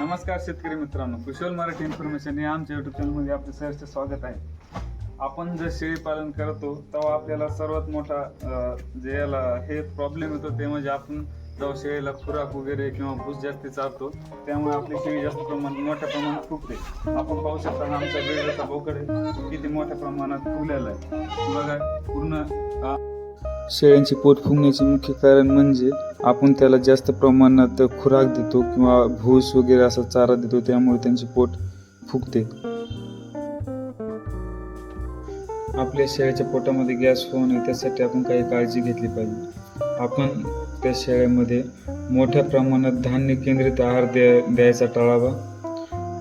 नमस्कार शेतकरी मित्रांनो कुशल मराठी इन्फॉर्मेशन या आमच्या युट्यूब चॅनलमध्ये आपले सहर्ष स्वागत आहे. आपण जर शेळी पालन करतो तेव्हा आपल्याला सर्वात मोठा अं, जे याला हे प्रॉब्लेम येतो ते म्हणजे आपण जेव्हा शेळीला खुराक वगैरे किंवा भूस जास्त चालतो त्यामुळे आपली शेळी जास्त प्रमाणात मोठ्या प्रमाणात फुगते. आपण पाहू शकता आमच्या वेळेचा बोकडे किती मोठ्या प्रमाणात फुगलेला आहे. बघा पूर्ण शेळ्यांचे पोट फुगण्याचे मुख्य कारण म्हणजे आपण त्याला जास्त प्रमाणात खुराक देतो किंवा भूस वगैरे असा चारा देतो त्यामुळे त्यांचे पोट फुगते. आपल्या शेळ्याच्या पोटामध्ये गॅस होऊ नये त्यासाठी आपण काही काळजी घेतली पाहिजे. आपण त्या शेळ्यामध्ये मोठ्या प्रमाणात धान्य केंद्रित आहार द्या द्यायचा टाळावा.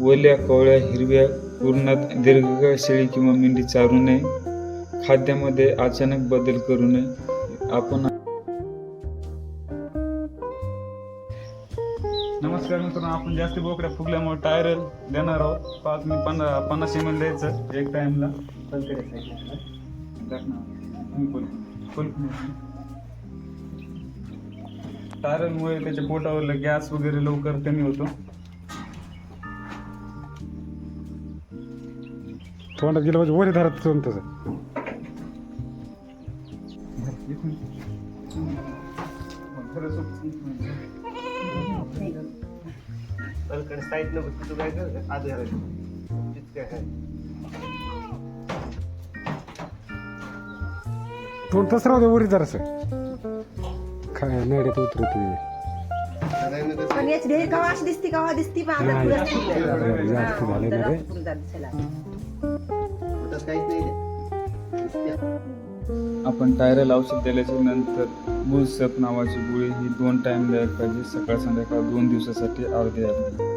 ओल्या कवळ्या हिरव्या पूर्णात दीर्घकाळ शेळी किंवा मेंढी चारू नये. खाद्यामध्ये अचानक बदल करू नये. आपण नमस्कार मित्रांनो आपण जास्त बोकड्या फुगल्यामुळे टायर देणार आहोत. पाच मी पन्ना पन्नास एम एल द्यायचं एक टाइमला टायरलमुळे त्याच्या पोटावरलं गॅस वगैरे लवकर कमी होतो. तोंडात गेलं पाहिजे वरी धरत तसं पलीकडे साईड नको तू काय कर तितकं तोंड तसं राहू दे वरी जरासं काय नड्यात उतरत पण याची ढेर अशी दिसती कवा दिसती पण आता नाही. पुढं जास्त झालं ना रे. पुढं जात काहीच नाही आपण टायरल औषध दिल्याच्या नंतर बुलसप नावाची गोळी ही दोन टाईम द्यायला पाहिजे. सकाळ संध्याकाळ दोन दिवसासाठी अर्धी अर्धी